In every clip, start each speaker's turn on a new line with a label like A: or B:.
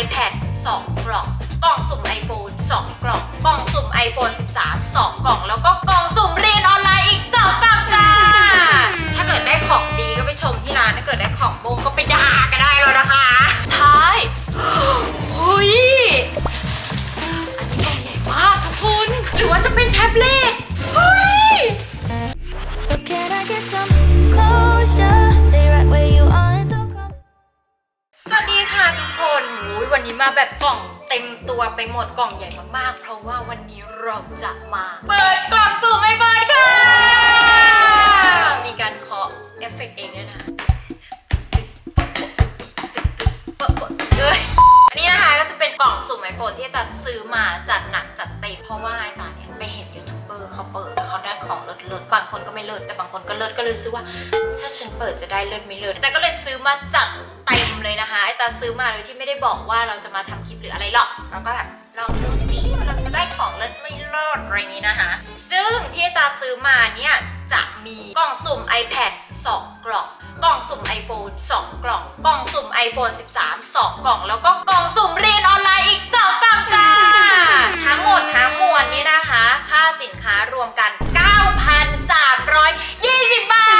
A: iPad 2 กล่อง กล่องสุ่ม iPhone 2 กล่อง กล่องสุ่ม iPhone 13 2 กล่อง แล้วก็ กล่องใหญ่มากๆ เพราะว่าวันนี้เราจะมาเปิดกล่องสุ่มไอโฟนค่ะ มีการเคาะเอฟเฟกต์เองด้วยนะเอ้ยอันนี้นะคะก็จะเป็นกล่องสุ่มไอโฟนที่ตาซื้อมาจัดหนักจัดเต็มเพราะว่าไอตาเนี่ยไปเห็นยูทูบเบอร์เขาเปิดแล้วเขาได้ของเลิศๆบางคนก็ไม่เลิศแต่บางคนก็เลิศก็เลยซื้อว่า ถ้าฉันเปิดจะได้เลิศไม่เลิศแต่ก็เลยซื้อมาจัด เต็มเลยนะคะไอตาซื้อมาโดยที่ไม่ได้บอกว่าเราจะมาทำคลิปหรืออะไรหรอกเราก็แบบลองดูสิว่าเราจะได้ของเลิศไม่เลิศอะไรอย่างนี้นะคะ ซึ่งที่ไอตาซื้อมาเนี่ยจะมีกล่องสุ่ม iPad 2 กล่อง กล่องสุ่ม iPhone 2 กล่อง กล่องสุ่ม iPhone 13 2 กล่อง แล้วก็กล่องสุ่มเรียนออนไลน์อีก 2 กล่องจ้า ทั้งหมดทั้งมวลนี้นะคะ ค่าสินค้ารวมกัน 9,320 บาท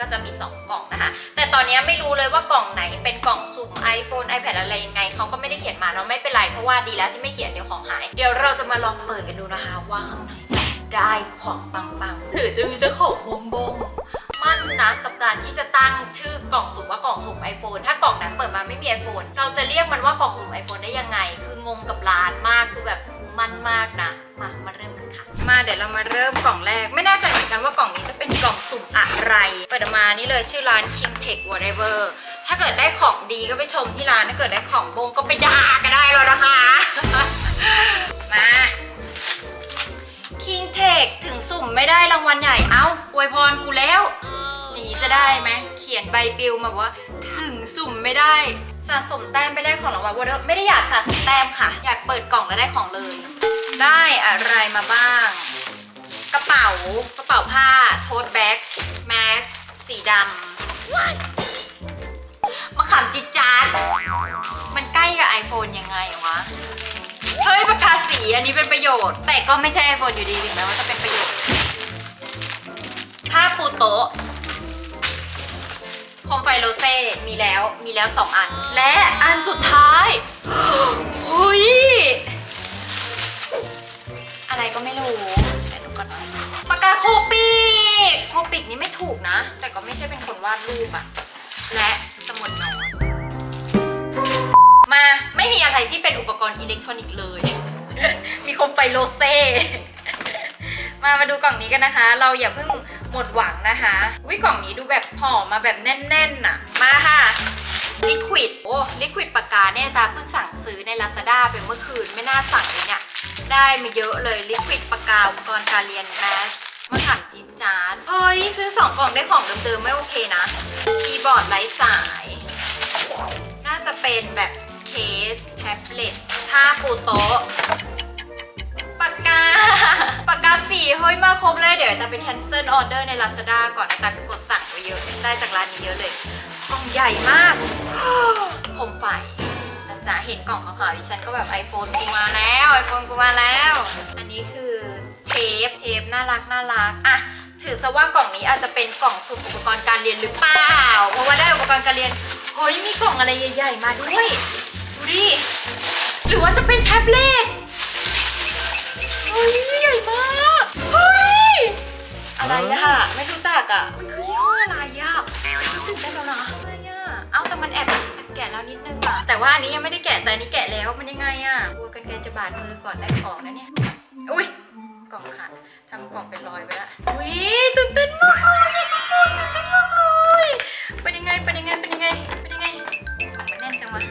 A: ก็จะมี 2 กล่องนะคะ แต่ตอนนี้ไม่รู้เลยว่ากล่องไหนเป็นกล่องสุ่ม iPhone iPad อะไรยังไงเขาก็ไม่ได้เขียนมาเนาะไม่เป็นไรเพราะว่าดีแล้วที่ไม่เขียนเดี๋ยวของหาย เดี๋ยวเราจะมาลองเปิดกันดูนะคะ ว่าข้างในจะได้ของปังๆหรือจะมีเจ้าของบงบงมั่นนะกับการที่จะตั้งชื่อกล่องสุ่มว่ากล่องสุ่ม iPhone ถ้ากล่องนั้นเปิดมาไม่มี iPhone เราจะเรียกมันว่ากล่องสุ่ม iPhone ได้ยังไง คืองงกับร้านมากคือแบบมั่นมากนะมามาเริ่ม ค่ะ มาเดี๋ยวเรามาเริ่มกล่องแรก ไม่แน่ใจเหมือนกันว่ากล่องนี้จะเป็นกล่องสุ่มอะไร เปิดออกมานี่เลยชื่อร้าน King Tech Whatever ถ้าเกิดได้ของดีก็ไปชมที่ร้าน ถ้าเกิดได้ของบงก็ไปด่าก็ได้แล้วนะคะ มา King Tech ถึงสุ่มไม่ได้รางวัลใหญ่ เอ้าอวยพรกูแล้วอย่างนี้จะได้ไหม เขียนใบปลิวมาบอกว่าถึงสุ่มไม่ได้สะสมแต้มไปได้ของรางวัลว่าไม่ได้อยากสะสมแต้มค่ะ อยากเปิดกล่องแล้วได้ของเลย ได้อะไรมาบ้าง กระเป๋ากระเป๋าผ้า โทสแบ็กแม็กสีดำมะขามจิจาร์ดมันใกล้กับ iPhone ยังไงวะ เฮ้ยปากกาสีอันนี้เป็นประโยชน์ แต่ก็ไม่ใช่ iPhone อยู่ดีถึงแม้ว่าจะเป็นประโยชน์ ผ้าปูโต๊ะโคมไฟโรเซ่มีแล้วมีแล้ว 2 อัน และอันสุดท้ายเฮ้ย ก็ไม่รู้แต่ดูก่อนน่อยปากกาโคปิกโคปิกนี่ไม่ถูกนะ แต่ก็ไม่ใช่เป็นคนวาดรูปอะและสมุดโน้ตมาไม่มีอะไรที่เป็นอุปกรณ์อิเล็กทรอนิกส์เลย มีโคมไฟโลเซ่มามาดูกล่องนี้กันนะคะ เราอย่าเพิ่งหมดหวังนะคะวิกล่องนี้ดูแบบห่อมาแบบแน่นๆน่ะ มาค่ะ ลิควิดโอ้ลิควิดปากกาเนี่ยตาเพิ่งสั่งซื้อใน Lazada ไปเมื่อคืนไม่น่าสั่งเลยเนี่ย ได้มาเยอะเลยลิควิดปากกาอุปกรณ์การเรียนแมสมาถามจีนจานเฮ้ยซื้อ 2 กล่องได้ของเดิมๆไม่โอเคนะคีย์บอร์ดไร้สาย น่าจะเป็นแบบเคส แท็บเล็ตผ้าปูโต๊ะปากกาปากกาสีเฮ้ยมาครบเลยเดี๋ยวจะไป cancel order ใน Lazada ก่อนแต่กดสั่งไปเยอะได้จากร้านนี้เยอะเลย กล่องใหญ่มากโคมไฟนะจ๊ะเห็นกล่องขาวๆดิฉันก็แบบ iPhone กูมาแล้ว iPhone กูมาแล้ว อันนี้คือเทปเทปน่ารักน่ารักอะถือซะว่ากล่องนี้อาจจะเป็นกล่องสุ่มอุปกรณ์การเรียนหรือเปล่า เพราะว่าได้อุปกรณ์การเรียนเฮ้ยมีกล่องอะไรใหญ่ๆมาด้วยดูดิหรือว่าจะเป็นแท็บเล็ตเฮ้ยใหญ่มากเฮ้ยอะไรอะไม่รู้จักอะมันคือยี่ห้ออะไรอะ มันแอบแอบแกะแล้วนิดนึงอะแต่ว่าอันนี้ยังไม่ได้แกะแต่อันนี้แกะแล้วมันยังไงอะกลัวกันแกะจะบาดมือก่อนได้ของนะเนี่ยอุ้ยกล่องขาดทำกล่องเป็นรอยไปละอุ้ยตื่นเต้นมากเลยทุกคนตื่นเต้นมากเลยเป็นยังไงเป็นยังไงเป็นยังไงเป็นยังไงของมันแน่นจังวะ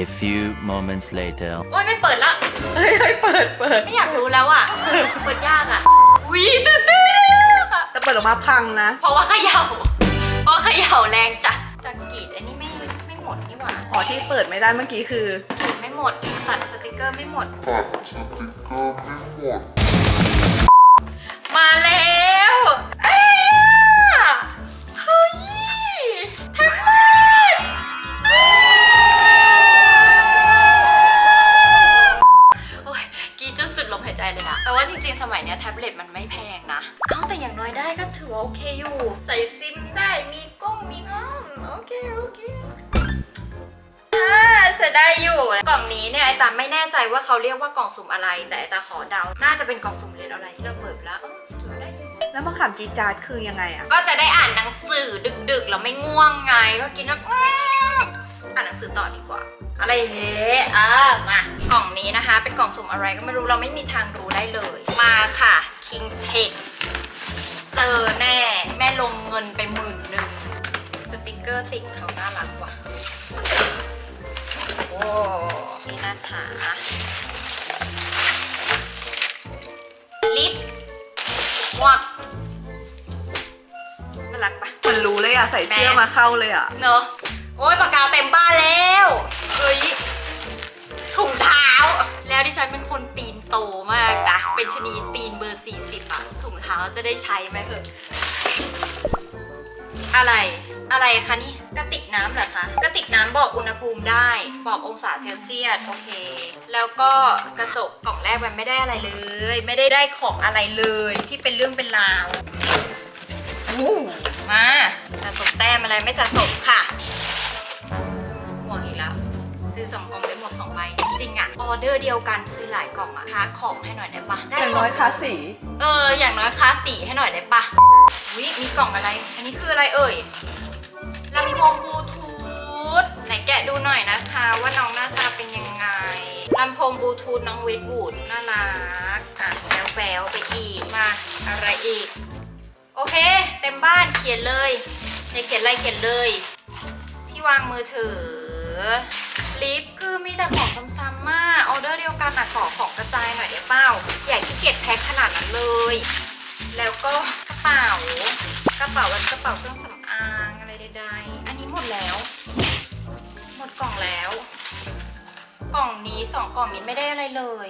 B: A few moments later.
A: โอ้ยไม่เปิดละ
C: เฮ้ยเฮ้ยเปิดเปิด
A: ไม่อยากรู้แล้วอะเปิดยากอะอุ้ยตื่นเต้นอะ
C: แต่เปิ ดออกมาพังนะ
A: เพราะว่าเขย่า เพราะเขย่าแรงจัดตะกรีดอันนี้ไม่ไม่หมดนี่หว่า
C: อ๋อที่เปิดไม่ได้เมื่อกี้คือ
A: กรีดไม่หมดตัดสติกเกอร์ไม่หมด
D: ตัดสติกเกอร์ไม่หมด
A: มาแล้ว มันไม่แพงนะ เอ้าแต่อย่างน้อยได้ก็ถือว่าโอเคอยู่ ใส่ซิมได้มีกล้องมีอ้อมโอเคโอเคอ่าใช้ได้อยู่ กล่องนี้เนี่ยไอตาไม่แน่ใจว่าเขาเรียกว่ากล่องสุ่มอะไร แต่ไอตาขอเดา น่าจะเป็นกล่องสุ่มเรียนอะไรที่เราเปิดไปแล้วเออถือว่าได้อยู่
C: แล้วมะขามจีดจาดคือยังไงอะ
A: ก็จะได้อ่านหนังสือดึกๆ แล้วไม่ง่วงไง ก็กินแบบอื้ออ่านหนังสือต่อดีกว่า อะไรอย่างเงี้ยอ่ามากล่องนี้นะคะ เป็นกล่องสุ่มอะไรก็ไม่รู้เราไม่มีทางรู้ได้เลย มาค่ะ King Tech เจอแน่แม่ลงเงินไปหมื่นหนึ่งสติกเกอร์ติดเขาน่ารักว่ะ โอ้ นี่นะคะลิปหมวกน่ารักปะ
C: มันรู้เลยอะใส่เสื้อ
A: แมส
C: มาเข้าเลยอะ
A: เนอะ โอ้ยปากกาเต็มบ้านแล้วเฮ้ยถุงเท้า แล้วดิฉันเป็นคนตีนโตมากนะ เป็นชนีตีนเบอร์ 40อะถุงเท้าจะได้ใช้ไหมเถอะอะไรอะไรคะนี่กระติกน้ำเหรอคะกระติกน้ำบอกอุณหภูมิได้ บอกองศาเซลเซียสโอเค แล้วก็กระจกกล่องแรกมันไม่ได้อะไรเลย ไม่ได้ได้ของอะไรเลยที่เป็นเรื่องเป็นราวอู้มาสะสมแต้มอะไรไม่สะสมค่ะ สองกล่องได้หมดสองใบจริงๆอะออเดอร์เดียวกันซื้อหลายกล่องอะค้าของให้หน่อยได้ปะได้
C: อย่างน้อย
A: ขง
C: คาสี
A: เอออย่างน้อยค้าสีให้หน่อยได้ปะวิมีกล่องอะไร อันนี้คืออะไรเอ่ยลำโพงบลูทูธไหนแกะดูหน่อยนะคะ ว่าน้องหน้าตาเป็นยังไงลำโพงบลูทูธน้องเวทบูดน่ารักอะแล้วแววๆไปอีกมาอะไรอีก โอเค เต็มบ้านเขียนเลยอยากเขียนอะไรเขียนเลย ที่วางมือถือ ลิฟต์คือมีแต่ของซ้ำๆมากออเดอร์เดียวกันอะขอของกระจายหน่อยได้เปล่าอย่าขี้เกียจแพ็คขนาดนั้นเลย แล้วก็กระเป๋ากระเป๋าแบบกระเป๋าเครื่องสำอางอะไรใดๆอันนี้หมดแล้ว หมดกล่องแล้ว กล่องนี้สองกล่องนี้ไม่ได้อะไรเลย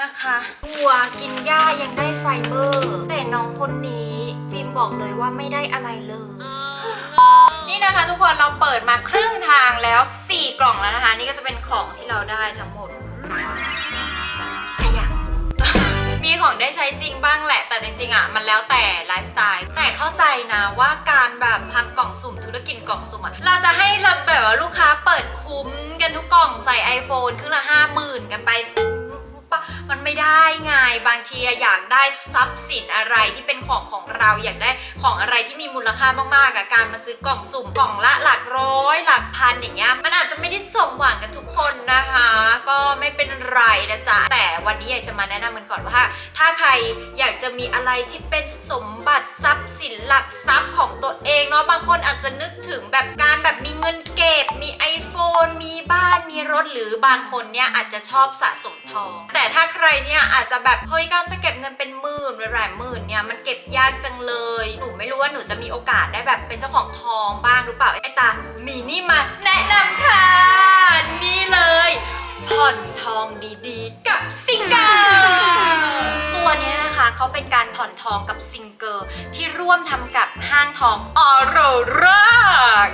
A: นะคะวัวกินหญ้ายังได้ไฟเบอร์ แต่น้องคนนี้ฟิล์มบอกเลยว่าไม่ได้อะไรเลย นี่นะคะ ทุกคนเราเปิดมาครึ่งทางแล้ว 4 กล่องแล้วนะคะ นี่ก็จะเป็นของที่เราได้ทั้งหมดขยะมีของได้ใช้จริงบ้างแหละ แต่จริงๆอะมันแล้วแต่ไลฟ์สไตล์แต่เข้าใจนะว่าการแบบทำกล่องสุ่มธุรกิจกล่องสุ่มอะเราจะให้เราแบบว่าลูกค้าเปิดคุ้มกันทุกกล่องใส่ iPhone ครึ่งละห้าหมื่นกันไป มันไม่ได้ไงบางทีอยากได้ทรัพย์สินอะไรที่เป็นของของเราอยากได้ของอะไรที่มีมูลค่ามากๆอะการมาซื้อกล่องสุ่มกล่องละหลักร้อย หลักพันอย่างเงี้ยมันอาจจะไม่ได้สมหวังกันทุกคนนะคะ ก็ไม่เป็นไรนะจ๊ะแต่วันนี้อยากจะมาแนะนำกันก่อนว่า ถ้าใครอยากจะมีอะไรที่เป็นสมบัติทรัพย์ สินหลักทรัพย์ของตัวเองเนาะบางคนอาจจะนึกถึงแบบการแบบมีเงินเก็บ มี iPhone มีบ้านมีรถหรือบางคนเนี่ยอาจจะชอบสะสมทอง แต่ถ้าใครเนี่ยอาจจะแบบเฮ้ยการจะเก็บเงินเป็นหมื่นหลายหมื่นเนี่ยมันเก็บยากจังเลยหนูไม่รู้ว่าหนูจะมีโอกาสได้แบบเป็นเจ้าของทองบ้างหรือเปล่าไอ้ตามีนี่มาแนะนำค่ะนี่เลย ผ่อนทองดีๆ กับซิงเกิลตัวนี้นะคะเขาเป็นการผ่อนทองกับซิงเกิลที่ร่วมทำกับห้างทองออโรรา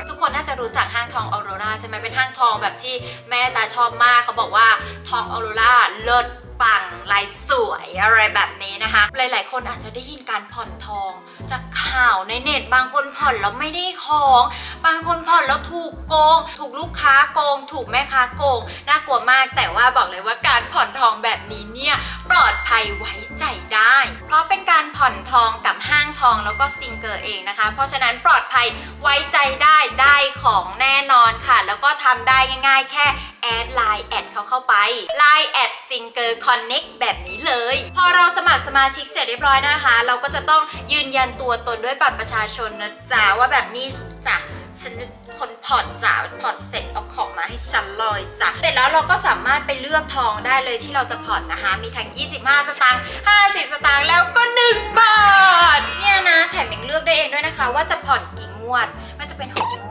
A: ทุกคนน่าจะรู้จักห้างทองออโรราใช่ไหมเป็นห้างทองแบบที่แม่ตาชอบมากเขาบอกว่าทองออโรราเลิศ ปังลายสวยอะไรแบบนี้นะคะ หลาย ๆ คนอาจจะได้ยินการผ่อนทอง จากข่าวในเน็ตบางคนผ่อนแล้วไม่ได้ของ บางคนผ่อนแล้วถูกโกง ถูกลูกค้าโกง ถูกแม่ค้าโกงน่ากลัวมากแต่ว่าบอกเลยว่าการผ่อนทองแบบนี้เนี่ยปลอดภัยไว้ใจได้ เพราะเป็นการผ่อนทองกับห้างทองแล้วก็ซิงเกอร์เองนะคะ เพราะฉะนั้นปลอดภัยไว้ใจได้ได้ของแน่นอน ค่ะ แล้วก็ทำได้ง่ายๆ แค่แอดไลน์แอดเขาเข้าไป Line แอดซิงเกอร์คอนเน็กแบบนี้เลย พอเราสมัครสมาชิกเสร็จเรียบร้อยนะคะ เราก็จะต้องยืนยันตัวตนด้วยบัตรประชาชนนะจ๊ะว่าแบบนี้จ้ะฉันคนผ่อนจ้ะผ่อนเสร็จเอาของมาให้ฉันเลยจ้ะเสร็จแล้วเราก็สามารถไปเลือกทองได้เลยที่เราจะผ่อนนะคะ มีทั้ง 25 สตางค์ 50 สตางค์แล้วก็ 1 บาท เนี่ยนะ แถมยังเลือกได้เองด้วยนะคะ ว่าจะผ่อนกี่งวด มันจะเป็น6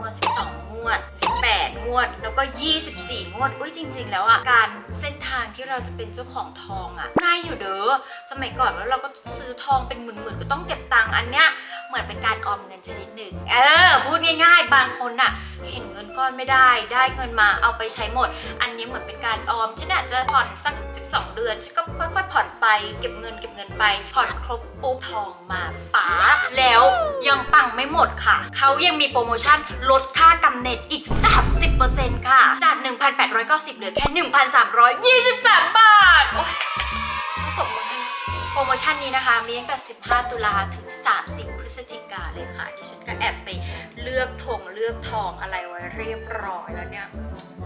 A: วด 18 งวด แล้วก็ 24 งวด อุ้ยจริง ๆ แล้วอะ การเส้นทางที่เราจะเป็นเจ้าของทองอะง่ายอยู่เด้อ สมัยก่อนแล้วเราก็ซื้อทองเป็นหมื่นๆ ก็ต้องเก็บตังค์อันเนี้ย เหมือนเป็นการออมเงินชนิดหนึ่ง เออ พูดง่ายๆ บางคนน่ะ เห็นเงินก้อนไม่ได้ ได้เงินมาเอาไปใช้หมด อันนี้เหมือนเป็นการออม ฉันอาจจะผ่อนสัก 12 เดือน ฉันก็ค่อยๆ ผ่อนไป เก็บเงินเก็บเงินไป ผ่อนครบปุ๊บทองมาป๋าแล้วยังปังไม่หมดค่ะ เขายังมีโปรโมชั่นลดค่ากำเนิดอีก 30%ค่ะ จาก 1,890 เหลือแค่ 1,323 บาท โอ๊ยต้องตบมือให้โปรโมชั่นนี้นะคะ มีตั้งแต่ 15 ตุลาถึง 30 ศจิกาเลยค่ะดิฉันก็แอบไปเลือกธงเลือกทองอะไรไว้เรียบร้อยแล้วเนี่ย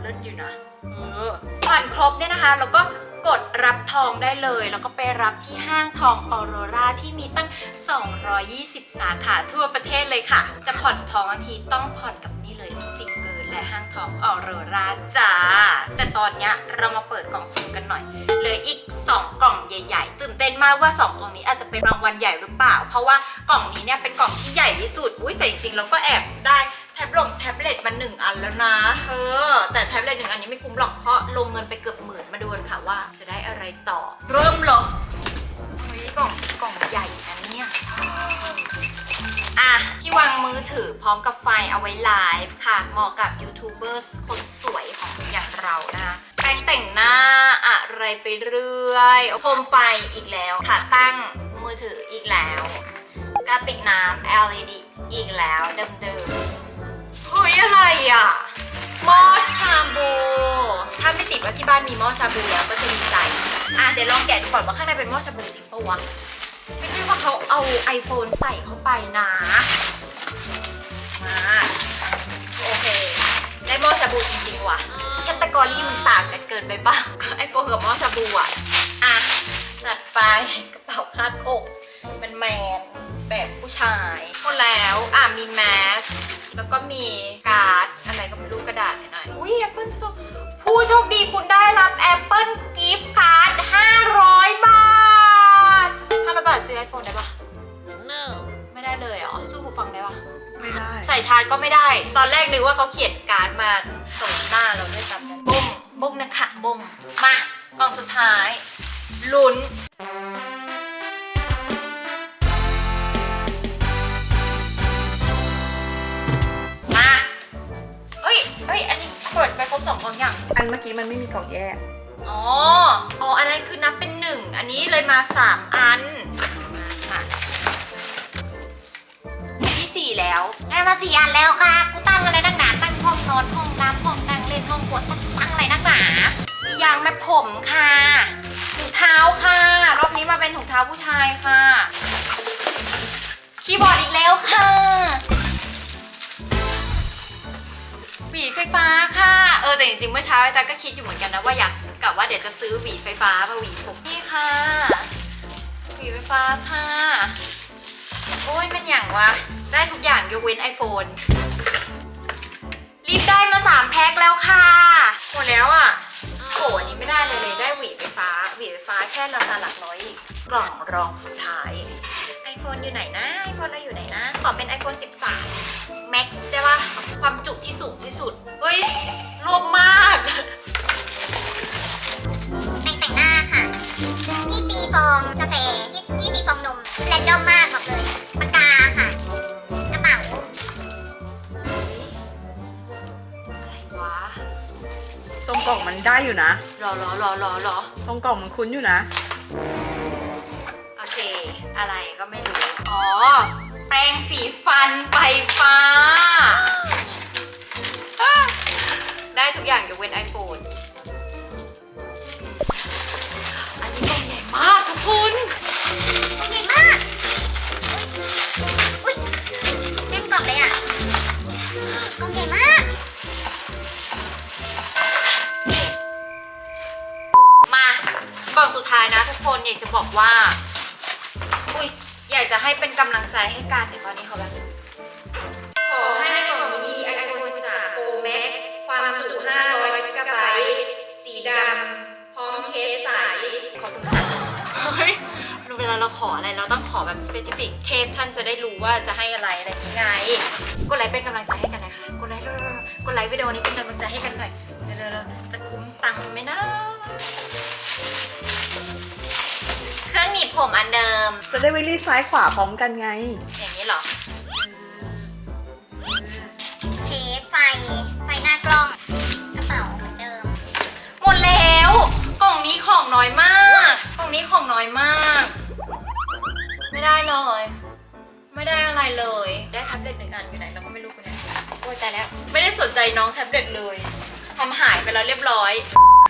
A: เลิศอยู่นะเออผ่อนครบเนี่ยนะคะ แล้วก็กดรับทองได้เลย แล้วก็ไปรับที่ห้างทองออโรราที่มีตั้ง 220 สาขาทั่วประเทศเลยค่ะ จะผ่อนทองอาทีต้องผ่อนกับนี่เลยสิง และห้างทองออโรราจ้า แต่ตอนเนี้ยเรามาเปิดกล่องสุ่มกันหน่อย เหลืออีก 2 กล่องใหญ่ ๆ ตื่นเต้นมากว่า 2 กล่องนี้อาจจะเป็นรางวัลใหญ่หรือเปล่า เพราะว่ากล่องนี้เนี่ยเป็นกล่องที่ใหญ่ที่สุด อุ้ยแต่จริงๆเราก็แอบได้แท็บลงแท็บเล็ตมาหนึ่งอันแล้วนะเออแต่แท็บเล็ตหนึ่งอันนี้ไม่คุ้มหรอกเพราะลงเงินไปเกือบหมื่นมาดูกันค่ะว่าจะได้อะไรต่อ เริ่มเหรอเฮ้ยกล่องกล่องใหญ่ อะที่วางมือถือพร้อมกับไฟเอาไว้ไลฟ์ค่ะ เหมาะกับยูทูบเบอร์คนสวยของอย่างเรานะคะแป้งแต่งหน้าอะไรไปเรื่อยโคมไฟอีกแล้วขาตั้งมือถืออีกแล้วกระติกน้ำ LED อีกแล้วเดิมๆเฮ้ยอะไรอะหม้อชาบู ถ้าไม่ติดว่าที่บ้านมีหม้อชาบูแล้วก็จะดีใจ อะเดี๋ยวลองแกะดูก่อนว่าข้างในเป็นหม้อชาบูจริงปะวะ เขาเอา iPhone ใส่เข้าไปนะ มา โอเค ได้หม้อชาบูจริงๆว่ะแคตตากรีมันต่างกันเกินไปป่ะไอโฟนกับหม้อชาบูอะ อะ จัดไปกระเป๋าคาดอกมันแมนแบบผู้ชายหมดแล้วอะมีแมสแล้วก็มีการ์ดอะไรก็ไม่รู้กระดาษหน่อย อุ้ย Apple Store ผู้โชคดีคุณได้รับ Apple Gift Card ไม่ได้ ใส่ชาร์จก็ไม่ได้ ตอนแรกนึกว่าเขาเขียนการ์ดมาส่งหน้าเราด้วยซ้ำนะบุ้มบุ้มนะคะบุ้มมากล่องสุดท้าย ลุ้นมาเฮ้ยเฮ้ยอันนี้เปิดไปครบสองกล่องยัง
C: อันเมื่อกี้มันไม่มีกล่องแยก
A: อ๋ออ๋ออันนั้นคือนับเป็นหนึ่งอันนี้เลยมาสามอัน แล้วได้มาสี่อันแล้วค่ะ กูตั้งอะไรนักหนาตั้งห้องนอนห้องน้ำห้องนั่งเล่นห้องครัวตั้งตั้งอะไรนักหนามียางมัดผมค่ะถุงเท้าค่ะ รอบนี้มาเป็นถุงเท้าผู้ชายค่ะ คีย์บอร์ดอีกแล้วค่ะหวีไฟฟ้าค่ะ เออแต่จริงๆเมื่อเช้าไอ้ตาก็คิดอยู่เหมือนกันนะว่าอยากกะว่าเดี๋ยวจะซื้อหวีไฟฟ้ามาหวีผมนี่ค่ะหวีไฟฟ้าค่ะ โอ้ยมันอย่างวะ ได้ทุกอย่างยกเว้น iPhone รีบได้มาสามแพ็คแล้วค่ะ หมดแล้วอะโอ้อันนี้ไม่ได้เลยเลย ได้หวีไฟฟ้า หวีไฟฟ้าแค่ราคาหลักร้อยอีกกล่องรองสุดท้าย iPhone อยู่ไหนนะ iPhone เราอยู่ไหนนะ ขอเป็น iPhone 13 Max ได้ปะความจุที่สูงที่สุด เฮ้ยรวบมาก
D: แป้งแต่งหน้าค่ะที่ตีฟองกาแฟที่ที่ตีฟองนม กล่
A: อ
C: งมันได้อยู่นะ
A: รอรอรอรอรอ
C: ทรงกล่องมันคุ้นอยู่นะ
A: โอเค อะไรก็ไม่รู้ อ๋อ แปรงสีฟันไฟฟ้าอะได้ทุกอย่างยกเว้น iPhone อันนี้กล่องใหญ่มากทุกคน
D: ตัวใหญ่มาก อุ้ยแน่นกล่องเลยอะกล่องใหญ่มาก
A: อยากจะบอกว่า อุ้ยอยากจะให้เป็นกำลังใจให้กันเดี๋ยวก่อนนี้เขาแบบขอให้ในกล่องนี้มี iPhone 13 Pro Max ความจุ 500 g b สีดำ พร้อมเคสใส ขอบคุณค่ะเฮ้ยเวลาเราขออะไรเราต้องขอแบบ specific เทพท่านจะได้รู้ว่าจะให้อะไรอะไรอย่างไงกดไลค์เป็นกำลังใจให้กันหน่อยค่ะกดไลค์เร็วๆกดไลค์วิดีโอนี้เป็นกำลังใจให้กันหน่อยเร็วๆๆจะคุ้มตังค์ไหมนะเค รื่องหนีบผมอันเดิม
C: จะได้ไวรีดซ้ายขวาพร้อมกันไง
A: อย่างนี้เหรอ
D: เทปไฟ ไฟหน้ากล้อง กระเป๋าเหมือนเดิม
A: หมดแล้ว กล่องนี้ของน้อยมาก กล่องนี้ของน้อยมาก ไม่ได้เลย ไม่ได้อะไรเลย ได้แท็บเล็ตหนึ่งอันอยู่ไหนเราก็ไม่รู้คุณเนี่ยโอ้ยตายแล้ว ไม่ได้สนใจน้องแท็บเล็ตเลยทำหายไปแล้วเรียบร้อย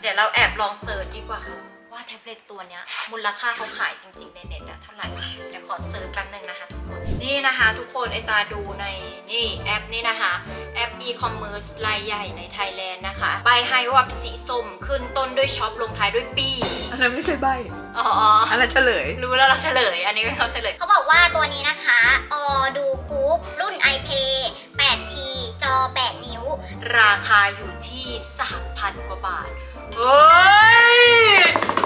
A: เดี๋ยวเราแอบลองเสิร์ชดีกว่าว่า แท็บเล็ตตัวเนี้ยมูลค่าเขาขายจริง ๆ ในเน็ตอะเท่าไหร่เดี๋ยวขอเสิร์ชแป๊บนึงนะคะทุกคน นี่นะคะทุกคนไอตาดูในนี่แอปนี่นะคะ แอป e-commerce รายใหญ่ในไทยแลนด์นะคะ ใบให้ว่าสีส้มขึ้นต้นด้วยช็อปลงท้ายด้วยปี
C: อันนั้นไม่ใช่ใบ
A: อ๋อ
C: อันนั้นเฉลย
A: รู้แล้วเราเฉลย อันนี้เป็นคำเฉลย
D: เขาบอกว่าตัวนี้นะคะออดูคูปรุ่น iPay 8T จอ 8 นิ้ว
A: ราคาอยู่ที่ 3,000 กว่าบาท เฮ้ยคือกล่องสุ่ม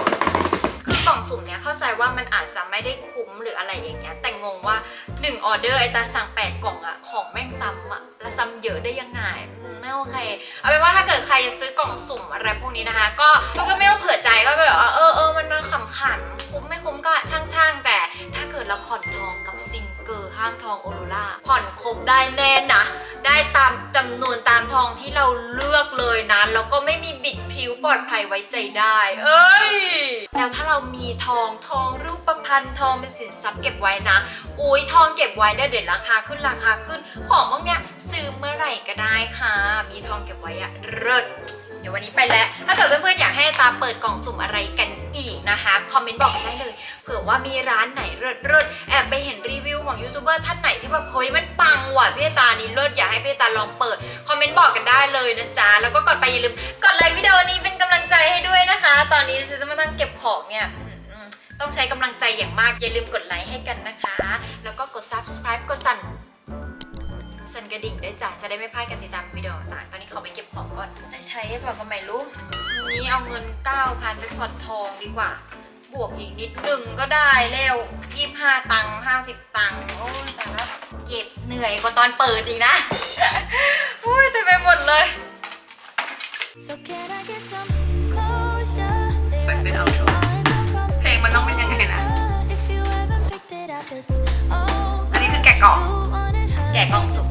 A: เข้าใจว่ามันอาจจะไม่ได้คุ้มหรืออะไรอย่างเงี้ยแต่งงว่า1ออเดอร์ไอตาสั่ง 8 กล่องอะของแม่งซ้ำอะและซ้ำเยอะได้ยังไงไม่โอเคเอาเป็นว่าถ้าเกิดใครจะซื้อกล่องสุ่มอะไรพวกนี้นะคะ ก็ก็ไม่ต้องเผื่อใจก็แบบว่าเออเออมันขำขันคุ้มไม่คุ้มก็ช่างๆแต่ถ้าเกิดเราผ่อนทองกับซิง อร์ห้างทองโอโรล่าผ่อนครบได้แน่นะ ได้ตามจำนวนตามทองที่เราเลือกเลยนะแล้วก็ไม่มีบิดพริ้วปลอดภัยไว้ใจได้ เอ้ย แล้วถ้าเรามีทองทองรูปประพันธ์ทองเป็นสินทรัพย์เก็บไว้นะ อุ้ยทองเก็บไว้ได้เดี๋ยวราคาขึ้นราคาขึ้น ของพวกเนี้ยซื้อเมื่อไหร่ก็ได้ค่ะ มีทองเก็บไว้อะเลิศ เดี๋ยววันนี้ไปแล้ว ถ้าเกิดเพื่อนๆอยากให้ตาเปิดกล่องสุ่มอะไรกันอีกนะคะ คอมเมนต์บอกกันได้เลย เผื่อว่ามีร้านไหนเลิศเลิศแอบไปเห็นรีวิวของยูทูบเบอร์ท่านไหนที่แบบเฮ้ยมันปังว่ะพี่ตานี่เลิศอยากให้พี่ตาลองเปิด คอมเมนต์บอกกันได้เลยนะจ๊ะ แล้วก็ก่อนไปอย่าลืมกดไลค์วิดีโอนี้เป็นกำลังใจให้ด้วยนะคะ ตอนนี้ฉันจะมาตั้งเก็บของเนี่ยต้องใช้กำลังใจอย่างมาก อย่าลืมกดไลค์ให้กันนะคะ แล้วก็กด subscribe กดสั่นสั่น กระดิ่งได้วยจ้ะจะได้ไม่พลาดการติดตามวิดีโอต่างตอนนี้เขาไปเก็บของก่อนได้ใช้แบบก็ไม่รู้นี้เอาเงินาพันไปผ่อนทองดีกว่า บวกอีกนิดหนึ่งก็ได้แล้วยี่ห้าตังห้าสิบตังค์โอ้ยแต่ละเก็บเหนื่อยกว่าตอนเปิดอีกนะโอ้ยเต็มไปหมดเลย
E: เพลงมัน
C: ต้อ
E: ง
C: เป็น
E: ยั
C: งไงนะ อัน
E: นี้
C: คือแกะกล่อง
A: แกะกล่องสุก